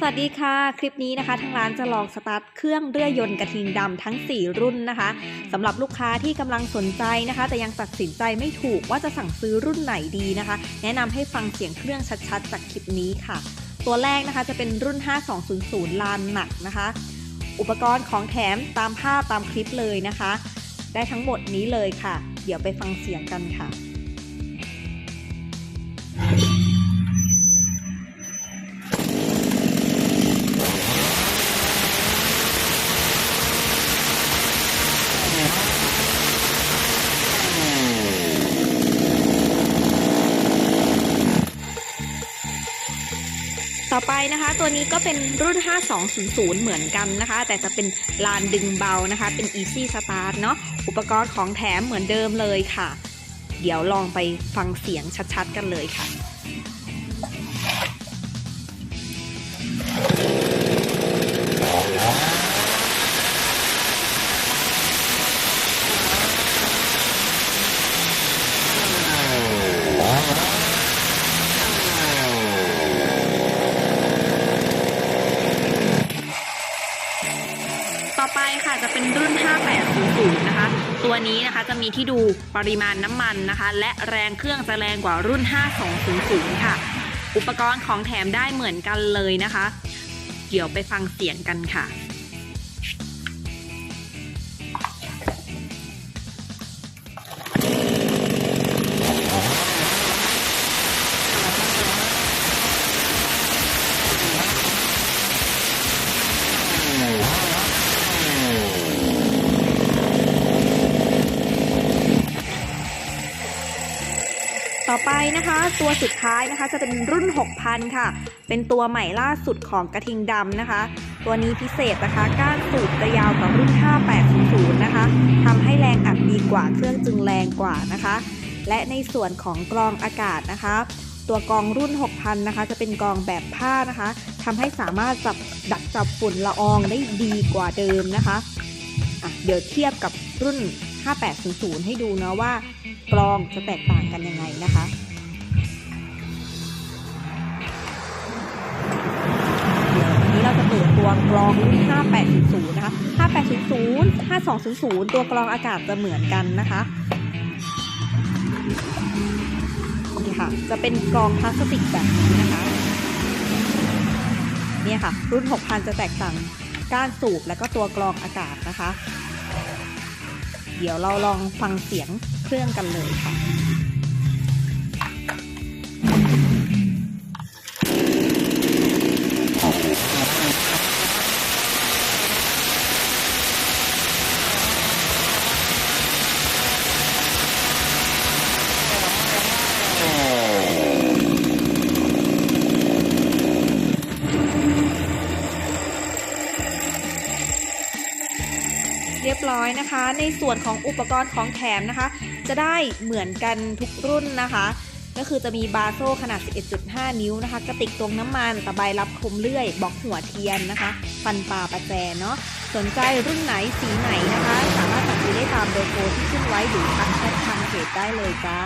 สวัสดีค่ะ คลิปนี้นะคะทางร้านจะลองสตาร์ทเครื่องเรือยนต์กระทิงดำทั้ง 4 รุ่นนะคะสำหรับลูกค้าที่กำลังสนใจนะคะ แต่ยังตัดสินใจไม่ถูกว่าจะสั่งซื้อรุ่นไหนดีนะคะ แนะนำให้ฟังเสียงเครื่องชัดๆ จากคลิปนี้ค่ะ ตัวแรกนะคะจะเป็นรุ่น 5200 ลานหนักนะคะ อุปกรณ์ของแถมตามภาพตามคลิปเลยนะคะ ได้ทั้งหมดนี้เลยค่ะ เดี๋ยวไปฟังเสียงกันค่ะ ต่อไปนะคะตัวนี้ก็เป็นรุ่น 5200 เหมือนกันนะคะ แต่จะเป็นลานดึงเบานะคะ เป็น Easy Start เนาะอุปกรณ์ของแถมเหมือนเดิมเลยค่ะ เดี๋ยวลองไปฟังเสียงชัดๆกันเลยค่ะ ต่อไปค่ะจะเป็นรุ่น 5800 อันนี้นะคะจะมีที่ดูปริมาณน้ำมันนะคะ และแรงเครื่องจะแรงกว่ารุ่น 5200 ค่ะ อุปกรณ์ของแถมได้เหมือนกันเลยนะคะ เดี๋ยวไปฟังเสียงกันค่ะ ต่อไปนะคะ ตัวสุดท้ายนะคะจะเป็นรุ่น 6,000 ค่ะ เป็นตัวใหม่ล่าสุดของกระทิงดำนะคะ ตัวนี้พิเศษนะคะก้านสูบจะยาวกว่ารุ่น 5800 นะคะทำให้แรงอัดดีกว่าเครื่องจึงแรงกว่านะคะ และในส่วนของกรองอากาศนะคะ ตัวกรองรุ่น 6,000 นะคะ จะเป็นกรองแบบผ้านะคะทำให้สามารถจับดักจับฝุ่นละอองได้ดีกว่าเดิมนะคะะเดี๋ยวเทียบกับรุ่น 5800 ให้ดูนะว่ากรองจะแตกต่างกันยังไงนะคะเดี๋ยววันนี้เราจะเปิดตัวกรองรุ่น 5800 นะคะ 5800 5200 ตัวกรองอากาศจะเหมือนกันนะคะโอเคค่ะ จะเป็นกรองพลาสติกแบบนี้นะคะ เนี่ยค่ะ รุ่น 6,000 จะแตกต่างก้านสูบและก็ตัวกรองอากาศนะคะ เดี๋ยวเราลองฟังเสียงเครื่องกันเลยค่ะ ร้อยนะคะ ในส่วนของอุปกรณ์ของแถมนะคะ จะได้เหมือนกันทุกรุ่นนะคะ ก็คือจะมีบาโซ่ขนาด 11.5 นิ้วนะคะ กระติกตวงน้ำมันตะไบรับคมเลื่อยบล็อกหัวเทียนนะคะ ฟันปลาประแจเนาะสนใจรุ่นไหนสีไหนนะคะ สามารถสั่งซื้อได้ตามเบอร์โทรที่ขึ้นไว้หรือทักแชททางเพจได้เลยจ้า